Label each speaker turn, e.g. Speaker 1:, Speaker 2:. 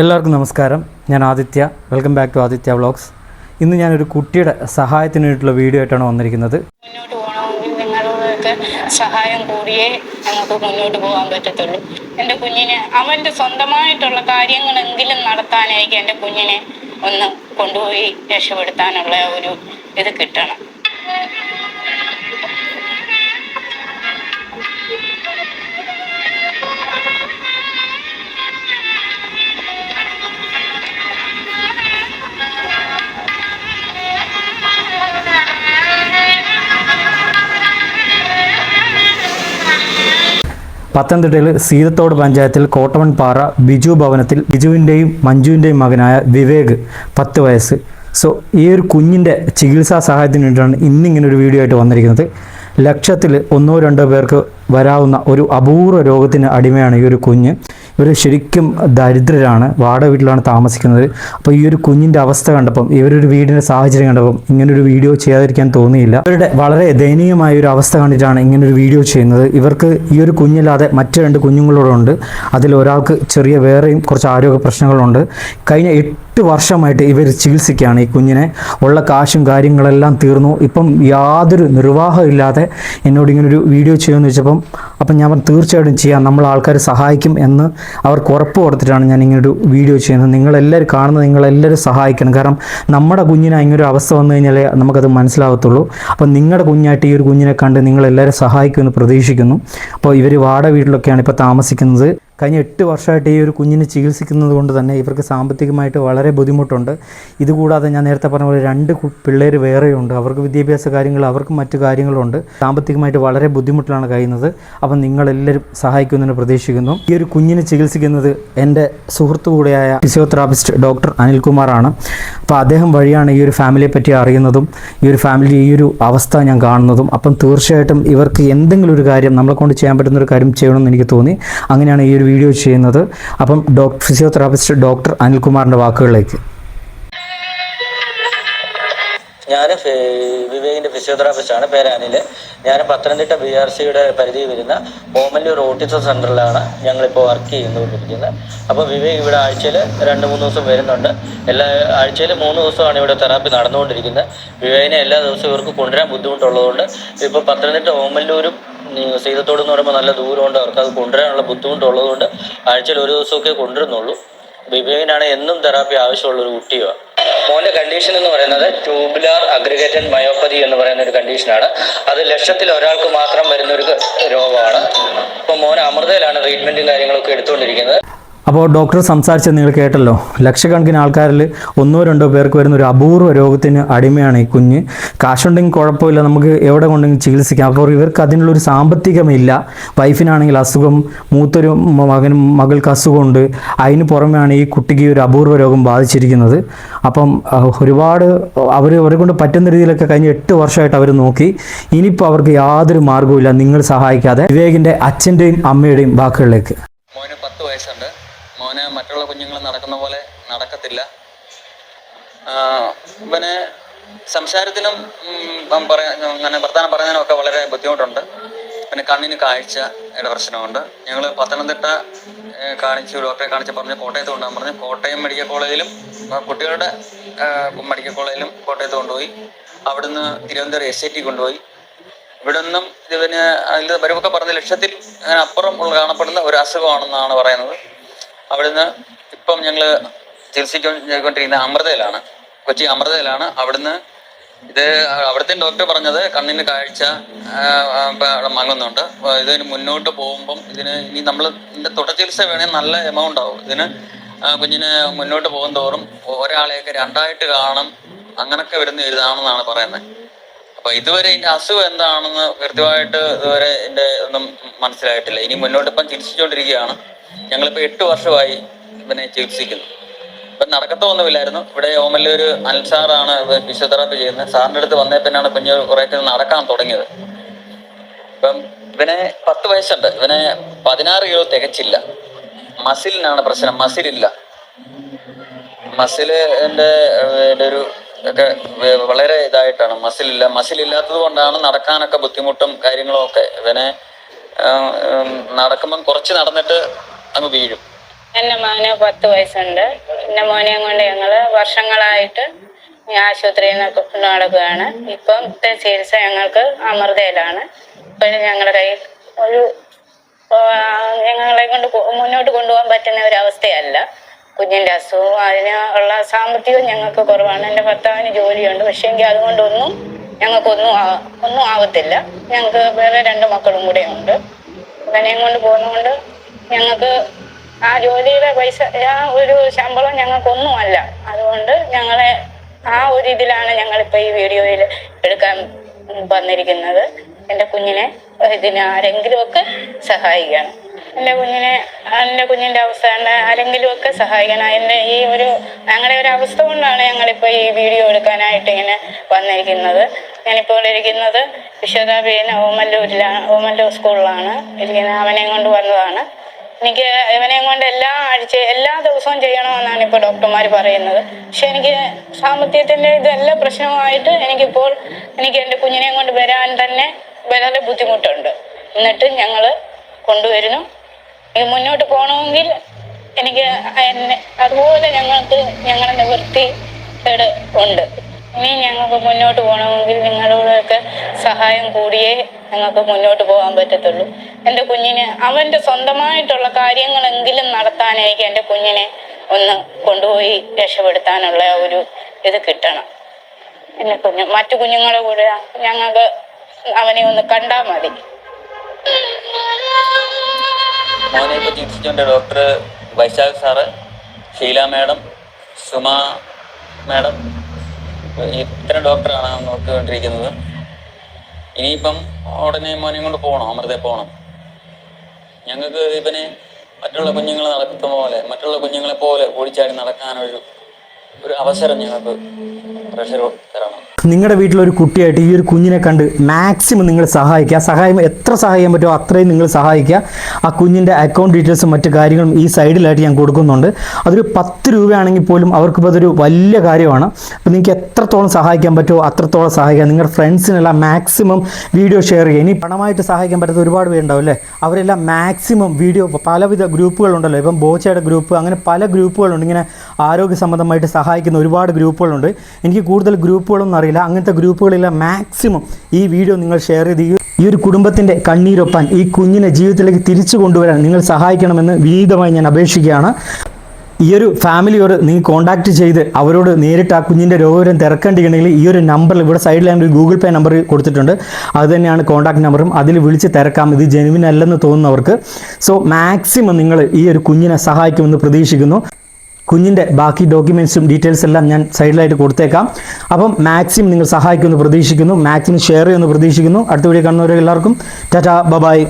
Speaker 1: എല്ലാവർക്കും നമസ്കാരം. ഞാൻ Aditya. Welcome back to Aditya vlogs ഇന്ന് ഞാനൊരു കുട്ടിയുടെ സഹായത്തിന് വേണ്ടിയിട്ടുള്ള വീഡിയോ ആയിട്ടാണ് വന്നിരിക്കുന്നത്.
Speaker 2: മുന്നോട്ട് പോകണമെങ്കിൽ നിങ്ങളുടെയൊക്കെ സഹായം കൂടിയേ ഞങ്ങൾക്ക് മുന്നോട്ട് പോകാൻ പറ്റത്തുള്ളൂ. എന്റെ കുഞ്ഞിനെ അവന്റെ സ്വന്തമായിട്ടുള്ള കാര്യങ്ങളെങ്കിലും നടത്താനായിരിക്കും എന്റെ കുഞ്ഞിനെ ഒന്ന് കൊണ്ടുപോയി രക്ഷപ്പെടുത്താനുള്ള ഒരു ഇത് കിട്ടണം.
Speaker 1: പത്തനംതിട്ടയിൽ സീതത്തോട് പഞ്ചായത്തിൽ കോട്ടമൺപാറ ബിജു ഭവനത്തിൽ ബിജുവിന്റെയും മഞ്ജുവിന്റെയും മകനായ വിവേക് പത്ത് വയസ്സ്. സോ ഈ ഒരു കുഞ്ഞിന്റെ ചികിത്സാ സഹായത്തിന് വേണ്ടിയിട്ടാണ് ഇന്നിങ്ങനെ ഒരു വീഡിയോ ആയിട്ട് വന്നിരിക്കുന്നത്. ലക്ഷത്തിൽ ഒന്നോ രണ്ടോ പേർക്ക് വരാവുന്ന ഒരു അപൂർവ രോഗത്തിന് അടിമയാണ് ഈ ഒരു കുഞ്ഞ്. ഇവർ ശരിക്കും ദരിദ്രരാണ് വാടക വീട്ടിലാണ് താമസിക്കുന്നത്. അപ്പോൾ ഈ ഒരു കുഞ്ഞിന്റെ അവസ്ഥ കണ്ടപ്പം ഇവരൊരു വീടിന്റെ സാഹചര്യം കണ്ടപ്പം ഇങ്ങനൊരു വീഡിയോ ചെയ്യാതിരിക്കാൻ തോന്നിയില്ല. ഇവരുടെ വളരെ ദയനീയമായ ഒരു അവസ്ഥ കണ്ടിട്ടാണ് ഇങ്ങനൊരു വീഡിയോ ചെയ്യുന്നത്. ഇവർക്ക് ഈ ഒരു കുഞ്ഞില്ലാതെ മറ്റു രണ്ട് കുഞ്ഞുങ്ങളോടുണ്ട്. അതിൽ ഒരാൾക്ക് ചെറിയ വേറെയും കുറച്ച് ആരോഗ്യ പ്രശ്നങ്ങളുണ്ട്. കഴിഞ്ഞ എട്ട് വർഷമായിട്ട് ഇവർ ചികിത്സിക്കുകയാണ് ഈ കുഞ്ഞിനെ. ഉള്ള കാശും കാര്യങ്ങളെല്ലാം തീർന്നു. ഇപ്പം യാതൊരു നിർവാഹമില്ലാതെ എന്നോട് ഇങ്ങനൊരു വീഡിയോ ചെയ്യുമെന്ന് വെച്ചപ്പം അപ്പം ഞാൻ തീർച്ചയായിട്ടും ചെയ്യാം. നമ്മൾ ആൾക്കാർ സഹായിക്കും എന്ന് അവർക്ക് ഉറപ്പ് കൊടുത്തിട്ടാണ് ഞാൻ ഇങ്ങനൊരു വീഡിയോ ചെയ്യുന്നത്. നിങ്ങളെല്ലാവരും കാണുന്നത് നിങ്ങളെല്ലാവരും സഹായിക്കണം. കാരണം നമ്മുടെ കുഞ്ഞിന് ഇങ്ങനൊരു അവസ്ഥ വന്നു കഴിഞ്ഞാലേ നമുക്കത് മനസ്സിലാവത്തുള്ളൂ. അപ്പോൾ നിങ്ങളുടെ കുഞ്ഞായിട്ട് ഈ ഒരു കുഞ്ഞിനെ കണ്ട് നിങ്ങളെല്ലാവരും സഹായിക്കുമെന്ന് പ്രതീക്ഷിക്കുന്നു. അപ്പോൾ ഇവർ വാടക വീട്ടിലൊക്കെയാണ് ഇപ്പോൾ താമസിക്കുന്നത്. കഴിഞ്ഞ എട്ട് വർഷമായിട്ട് ഈ ഒരു കുഞ്ഞിനെ ചികിത്സിക്കുന്നത് കൊണ്ട് തന്നെ ഇവർക്ക് സാമ്പത്തികമായിട്ട് വളരെ ബുദ്ധിമുട്ടുണ്ട്. ഇതുകൂടാതെ ഞാൻ നേരത്തെ പറഞ്ഞ പോലെ രണ്ട് പിള്ളേർ വേറെയുണ്ട്. അവർക്ക് വിദ്യാഭ്യാസ കാര്യങ്ങൾ അവർക്ക് മറ്റു കാര്യങ്ങളുണ്ട്. സാമ്പത്തികമായിട്ട് വളരെ ബുദ്ധിമുട്ടിലാണ് കഴിയുന്നത്. അപ്പം നിങ്ങളെല്ലാവരും സഹായിക്കുമെന്ന് പ്രതീക്ഷിക്കുന്നു. ഈ ഒരു കുഞ്ഞിനെ ചികിത്സിക്കുന്നത് എന്റെ സുഹൃത്തു കൂടെയായ ഫിസിയോതെറാപ്പിസ്റ്റ് ഡോക്ടർ അനിൽകുമാറാണ്. അപ്പോൾ അദ്ദേഹം വഴിയാണ് ഈ ഒരു ഫാമിലിയെ പറ്റി അറിയുന്നതും ഈ ഒരു ഫാമിലി ഈ ഒരു അവസ്ഥ ഞാൻ കാണുന്നതും. അപ്പം തീർച്ചയായിട്ടും ഇവർക്ക് എന്തെങ്കിലും ഒരു കാര്യം നമ്മളെ കൊണ്ട് ചെയ്യാൻ പറ്റുന്ന ഒരു കാര്യം ചെയ്യണമെന്ന് എനിക്ക് തോന്നി. അങ്ങനെയാണ് ഈ ഒരു വീഡിയോ ചെയ്യുന്നത്. അപ്പം ഡോക്ടർ ഫിസിയോതെറാപ്പിസ്റ്റ് ഡോക്ടർ അനിൽകുമാറിന്റെ വാക്കുകളിലേക്ക്.
Speaker 3: ഞാൻ വിവേകിന്റെ ഫിസിയോതെറാപ്പിസ്റ്റ് ആണ്. പേര് അനിൽ ഞാൻ പത്തനംതിട്ട ബി ആർ സിയുടെ പരിധിയിൽ വരുന്ന ഓമല്ലൂർ ഓട്ടിസം സെന്ററിലാണ് ഞങ്ങളിപ്പോൾ വർക്ക് ചെയ്തുകൊണ്ടിരിക്കുന്നത്. അപ്പോൾ വിവേക് ഇവിടെ ആഴ്ചയിൽ രണ്ട് മൂന്ന് ദിവസം വരുന്നുണ്ട്. എല്ലാ ആഴ്ചയിൽ മൂന്ന് ദിവസമാണ് ഇവിടെ തെറാപ്പി നടന്നുകൊണ്ടിരിക്കുന്നത്. വിവേകിനെ എല്ലാ ദിവസവും ഇവർക്ക് കൊണ്ടുവരാൻ ബുദ്ധിമുട്ടുള്ളതുകൊണ്ട് ഇപ്പോൾ പത്തനംതിട്ട ഓമല്ലൂരും സീതത്തോട് എന്ന് പറയുമ്പോൾ നല്ല ദൂരമുണ്ട് അവർക്ക് അത് കൊണ്ടുവരാനുള്ള ബുദ്ധിമുട്ടുള്ളതുകൊണ്ട് ആഴ്ചയിൽ ഒരു ദിവസമൊക്കെ കൊണ്ടുവരുന്നുള്ളൂ. വിവേകനാണ് എന്നും തെറാപ്പി ആവശ്യമുള്ള ഒരു കുട്ടിയാണ് മോന്റെ കണ്ടീഷൻ എന്ന് പറയുന്നത് ട്യൂബുലാർ അഗ്രിഗേറ്റഡ് മയോപ്പതി എന്ന് പറയുന്ന ഒരു കണ്ടീഷനാണ് അത് ലക്ഷത്തിൽ ഒരാൾക്ക് മാത്രം വരുന്ന ഒരു രോഗമാണ്. ഇപ്പൊ മോൻ അമൃതയിലാണ് ട്രീറ്റ്മെന്റും കാര്യങ്ങളൊക്കെ എടുത്തുകൊണ്ടിരിക്കുന്നത്.
Speaker 1: അപ്പോൾ ഡോക്ടർ സംസാരിച്ചത് നിങ്ങൾ കേട്ടല്ലോ. ലക്ഷക്കണക്കിന് ആൾക്കാരിൽ ഒന്നോ രണ്ടോ പേർക്ക് വരുന്ന ഒരു അപൂർവ രോഗത്തിന് അടിമയാണ് ഈ കുഞ്ഞ്. കാശുണ്ടെങ്കിൽ കുഴപ്പമില്ല നമുക്ക് എവിടെ കൊണ്ടെങ്കിൽ ചികിത്സിക്കാം. അപ്പോൾ ഇവർക്ക് അതിനുള്ളൊരു സാമ്പത്തികമില്ല. വൈഫിനാണെങ്കിൽ അസുഖം മൂത്തൊരു മകനും മകൾക്ക് അസുഖമുണ്ട്. അതിന് പുറമെയാണ് ഈ കുട്ടിക്ക് ഒരു അപൂർവ രോഗം ബാധിച്ചിരിക്കുന്നത്. അപ്പം ഒരുപാട് അവർ അവരെ കൊണ്ട് പറ്റുന്ന രീതിയിലൊക്കെ കഴിഞ്ഞ എട്ട് വർഷമായിട്ട് അവർ നോക്കി. ഇനിയിപ്പോൾ അവർക്ക് യാതൊരു മാർഗവുമില്ല. നിങ്ങൾ സഹായിക്കാതെ വിവേകിന്റെ അച്ഛന്റെയും അമ്മയുടെയും വാക്കുകളിലേക്ക്.
Speaker 3: മോനെ പത്ത് വയസ്സുണ്ട്. മറ്റുള്ള കുഞ്ഞുങ്ങൾ നടക്കുന്ന പോലെ നടക്കത്തില്ല. ഇവന് സംസാരത്തിനും പറയാ അങ്ങനെ വർത്തമാനം പറയുന്നതിനും ഒക്കെ വളരെ ബുദ്ധിമുട്ടുണ്ട്. പിന്നെ കണ്ണിന് കാഴ്ചയുടെ പ്രശ്നമുണ്ട്. ഞങ്ങൾ പത്തനംതിട്ട കാണിച്ചു ഡോക്ടറെ കാണിച്ച് പറഞ്ഞ് കോട്ടയത്ത് കൊണ്ടുപോകാൻ പറഞ്ഞു. കോട്ടയം മെഡിക്കൽ കോളേജിലും കുട്ടികളുടെ മെഡിക്കൽ കോളേജിലും കോട്ടയത്ത് കൊണ്ടുപോയി. അവിടുന്ന് തിരുവനന്തപുരം എസ് ഐ ടി കൊണ്ടുപോയി. ഇവിടെ നിന്നും ഇതിന് അതിൽ വരുമൊക്കെ പറഞ്ഞ ലക്ഷത്തിൽ അതിനപ്പുറം ഉള്ള കാണപ്പെടുന്ന ഒരു അസുഖമാണെന്നാണ് പറയുന്നത്. അവിടുന്ന് ഇപ്പം ഞങ്ങൾ ചികിത്സിക്കൊണ്ടിരിക്കുന്ന അമൃതയിലാണ് കൊച്ചി അമൃതയിലാണ്. അവിടുന്ന് ഇത് അവിടുത്തെ ഡോക്ടർ പറഞ്ഞത് കണ്ണിന് കാഴ്ച മങ്ങുന്നുണ്ട്. ഇതിന് മുന്നോട്ട് പോകുമ്പം ഇതിന് ഇനി നമ്മൾ ഇതിന്റെ തുടർ ചികിത്സ വേണമെങ്കിൽ നല്ല എമൗണ്ട് ആവും. ഇതിന് കുഞ്ഞിന് മുന്നോട്ട് പോകും തോറും ഒരാളെയൊക്കെ രണ്ടായിട്ട് കാണും അങ്ങനൊക്കെ വരുന്ന ഇതാണെന്നാണ് പറയുന്നത്. അപ്പൊ ഇതുവരെ ഇതിന്റെ അസുഖം എന്താണെന്ന് കൃത്യമായിട്ട് ഇതുവരെ എന്റെ ഒന്നും മനസ്സിലായിട്ടില്ല. ഇനി മുന്നോട്ട് ഇപ്പം ചികിത്സിച്ചുകൊണ്ടിരിക്കുകയാണ്. ഞങ്ങളിപ്പോ എട്ട് വർഷമായി ഇവനെ ചികിത്സിക്കുന്നു. ഇപ്പം നടക്കത്തൊന്നുമില്ലായിരുന്നു ഇവിടെ ഓമല്ലൂര് അൻസാറാണ് ഫിസിയോതെറാപ്പി ചെയ്യുന്നത്. സാറിന്റെ അടുത്ത് വന്നേ പിന്നാണ് കുഞ്ഞ് കുറേയൊക്കെ നടക്കാൻ തുടങ്ങിയത്. ഇപ്പം ഇവനെ പത്ത് വയസ്സുണ്ട്. ഇവനെ പതിനാറ് കിലോ തികച്ചില്ല. മസിലിനാണ് പ്രശ്നം. മസിലില്ല. മസിലിന്റെ ഒരു ഒക്കെ വളരെ ഇതായിട്ടാണ്. മസിലില്ല. മസിലില്ലാത്തത് കൊണ്ടാണ് നടക്കാനൊക്കെ ബുദ്ധിമുട്ടും കാര്യങ്ങളും ഒക്കെ ഇവനെ നടക്കുമ്പം കുറച്ച് നടന്നിട്ട് അങ്ങ് വീഴും.
Speaker 2: എന്റെ മോന് പത്ത് വയസ്സുണ്ട്. എന്റെ മോനെയും കൊണ്ട് ഞങ്ങൾ വർഷങ്ങളായിട്ട് ആശുപത്രിയിൽ നിന്ന് കൊണ്ട് നടക്കുകയാണ്. ഇപ്പത്തെ ചികിത്സ ഞങ്ങൾക്ക് അമൃതയിലാണ്. ഇപ്പോഴും ഞങ്ങളുടെ കയ്യിൽ ഒരു ഞങ്ങളെ കൊണ്ട് മുന്നോട്ട് കൊണ്ടുപോകാൻ പറ്റുന്ന ഒരു അവസ്ഥയല്ല. കുഞ്ഞിന്റെ അസുഖവും അതിന് ഉള്ള സാമ്പത്തികവും ഞങ്ങൾക്ക് കുറവാണ്. എന്റെ ഭർത്താവിന് ജോലിയുണ്ട്. പക്ഷേ എങ്കിൽ അതുകൊണ്ടൊന്നും ഞങ്ങൾക്കൊന്നും ഒന്നും ആവത്തില്ല. ഞങ്ങൾക്ക് വേറെ രണ്ട് മക്കളും കൂടെ ഉണ്ട്. ഇവനെയും കൊണ്ട് പോകുന്നതുകൊണ്ട് ഞങ്ങൾക്ക് ആ ജോലിയുടെ പൈസ ആ ഒരു ശമ്പളം ഞങ്ങൾക്കൊന്നുമല്ല. അതുകൊണ്ട് ഞങ്ങളെ ആ ഒരു ഇതിലാണ് ഞങ്ങളിപ്പോൾ ഈ വീഡിയോയിൽ എടുക്കാൻ വന്നിരിക്കുന്നത്. എന്റെ കുഞ്ഞിനെ ഇതിന് ആരെങ്കിലുമൊക്കെ സഹായിക്കണം. എന്റെ കുഞ്ഞിനെ എന്റെ കുഞ്ഞിന്റെ അവസ്ഥ ആരെങ്കിലും ഒക്കെ സഹായിക്കണം. എന്റെ ഈ ഒരു ഞങ്ങളുടെ ഒരു അവസ്ഥ കൊണ്ടാണ് ഞങ്ങളിപ്പോൾ ഈ വീഡിയോ എടുക്കാനായിട്ട് ഇങ്ങനെ വന്നിരിക്കുന്നത്. ഞാനിപ്പോൾ ഇരിക്കുന്നത് വിശ്വതാപീന ഓമല്ലൂരിലാണ് ഓമല്ലൂർ സ്കൂളിലാണ്. ഇരിക്കുന്നത് അവനെയും കൊണ്ട് വന്നതാണ്. എനിക്ക് ഇവനെയും കൊണ്ട് എല്ലാ ആഴ്ച എല്ലാ ദിവസവും ചെയ്യണമെന്നാണ് ഇപ്പോൾ ഡോക്ടർമാർ പറയുന്നത്. പക്ഷെ എനിക്ക് സാമ്പത്തികത്തിന്റെ ഇതെല്ലാം പ്രശ്നമായിട്ട് എനിക്കിപ്പോൾ എനിക്ക് എന്റെ കുഞ്ഞിനെയും കൊണ്ട് വരാൻ തന്നെ വളരെ ബുദ്ധിമുട്ടുണ്ട്. എന്നിട്ട് ഞങ്ങൾ കൊണ്ടുവരുന്നു. ഇത് മുന്നോട്ട് പോകണമെങ്കിൽ എനിക്ക് എന്നെ അതുപോലെ ഞങ്ങൾക്ക് ഞങ്ങളുടെ നിവൃത്തി ഉണ്ട്. ഇനി ഞങ്ങൾക്ക് മുന്നോട്ട് പോകണമെങ്കിൽ നിങ്ങളോടൊക്കെ സഹായം കൂടിയേ ഞങ്ങൾക്ക് മുന്നോട്ട് പോകാൻ പറ്റത്തുള്ളൂ. എന്റെ കുഞ്ഞിന് അവന്റെ സ്വന്തമായിട്ടുള്ള കാര്യങ്ങളെങ്കിലും നടത്താനായിരിക്കും എന്റെ കുഞ്ഞിനെ ഒന്ന് കൊണ്ടുപോയി രക്ഷപ്പെടുത്താനുള്ള ഒരു ഇത് കിട്ടണം. എന്റെ കുഞ്ഞ് മറ്റു കുഞ്ഞുങ്ങളെ കൂടെ ഞങ്ങൾക്ക് അവനെ ഒന്ന് കണ്ടാൽ മതി.
Speaker 3: മോനെ ഇപ്പോൾ doctor Vaishakh sir Sheela madam Suma madam ഇത്തരം ഡോക്ടറാണ് നോക്കിക്കൊണ്ടിരിക്കുന്നത്. ഇനിയിപ്പം ഉടനെ മോനെ കൊണ്ട് പോകണം അമൃതേ പോകണം. ഞങ്ങൾക്ക് ഇവനെ മറ്റുള്ള കുഞ്ഞുങ്ങൾ നടക്കുന്ന പോലെ മറ്റുള്ള കുഞ്ഞുങ്ങളെ പോലെ ഓടിച്ചാടി നടക്കാനൊരു ഒരു അവസരം ഞങ്ങൾക്ക് പ്രഷർ തരണം.
Speaker 1: നിങ്ങളുടെ വീട്ടിലൊരു കുട്ടിയായിട്ട് ഈ ഒരു കുഞ്ഞിനെ കണ്ട് മാക്സിമം നിങ്ങൾ സഹായിക്കുക. സഹായം എത്ര സഹായിക്കാൻ പറ്റുമോ അത്രയും നിങ്ങൾ സഹായിക്കുക. ആ കുഞ്ഞിന്റെ അക്കൗണ്ട് ഡീറ്റെയിൽസും മറ്റു കാര്യങ്ങളും ഈ സൈഡിലായിട്ട് ഞാൻ കൊടുക്കുന്നുണ്ട്. അതൊരു പത്ത് രൂപയാണെങ്കിൽ പോലും അവർക്കിപ്പോൾ അതൊരു വലിയ കാര്യമാണ്. അപ്പോൾ നിങ്ങൾക്ക് എത്രത്തോളം സഹായിക്കാൻ പറ്റുമോ അത്രത്തോളം സഹായിക്കുക. നിങ്ങളുടെ ഫ്രണ്ട്സിനെല്ലാം മാക്സിമം വീഡിയോ ഷെയർ ചെയ്യുക. ഇനി പണമായിട്ട് സഹായിക്കാൻ പറ്റാത്ത ഒരുപാട് പേരുണ്ടാവും അല്ലേ? അവരെല്ലാം മാക്സിമം വീഡിയോ പലവിധ ഗ്രൂപ്പുകളുണ്ടല്ലോ. ഇപ്പം ബോച്ചയുടെ ഗ്രൂപ്പ് അങ്ങനെ പല ഗ്രൂപ്പുകളുണ്ട്. ഇങ്ങനെ ആരോഗ്യ സംബന്ധമായിട്ട് സഹായിക്കുന്ന ഒരുപാട് ഗ്രൂപ്പുകളുണ്ട്. എനിക്ക് കൂടുതൽ ഗ്രൂപ്പുകളൊന്നും അറിയില്ല. അങ്ങനത്തെ ഗ്രൂപ്പുകളില്ല മാക്സിമം ഈ വീഡിയോ നിങ്ങൾ ഷെയർ ചെയ്ത് ഈ- ഒരു കുടുംബത്തിന്റെ കണ്ണീരൊപ്പാൻ ഈ കുഞ്ഞിനെ ജീവിതത്തിലേക്ക് തിരിച്ചു കൊണ്ടുവരാൻ നിങ്ങൾ സഹായിക്കണമെന്ന് വിനീതമായി ഞാൻ അപേക്ഷിക്കുകയാണ്. ഈ ഒരു ഫാമിലിയോട് നിങ്ങൾ കോൺടാക്ട് ചെയ്ത് അവരോട് നേരിട്ട് ആ കുഞ്ഞിന്റെ രോഗവിവരം തിരക്കേണ്ടിയിട്ടുണ്ടെങ്കിൽ ഈ ഒരു നമ്പറിൽ ഇവിടെ സൈഡിൽ ഞാൻ ഒരു ഗൂഗിൾ പേ നമ്പർ കൊടുത്തിട്ടുണ്ട്. അത് തന്നെയാണ് കോൺടാക്ട് നമ്പറും. അതിൽ വിളിച്ച് തിരക്കാം. ഇത് ജെനുവിൻ അല്ലെന്ന് തോന്നുന്നവർക്ക്. സോ മാക്സിമം നിങ്ങൾ ഈ ഒരു കുഞ്ഞിനെ സഹായിക്കുമെന്ന് പ്രതീക്ഷിക്കുന്നു. കുഞ്ഞിന്റെ ബാക്കി ഡോക്യുമെന്റ്സും ഡീറ്റെയിൽസ് എല്ലാം ഞാൻ സൈഡിലായിട്ട് കൊടുത്തേക്കാം. അപ്പം മാക്സിമം നിങ്ങൾ സഹായിക്കുമെന്ന് പ്രതീക്ഷിക്കുന്നു. മാക്സിമം ഷെയർ ചെയ്യുമെന്ന് പ്രതീക്ഷിക്കുന്നു. അടുത്ത വീഡിയോ കാണുന്നവരെ എല്ലാവർക്കും. ടാറ്റാ ബബായ്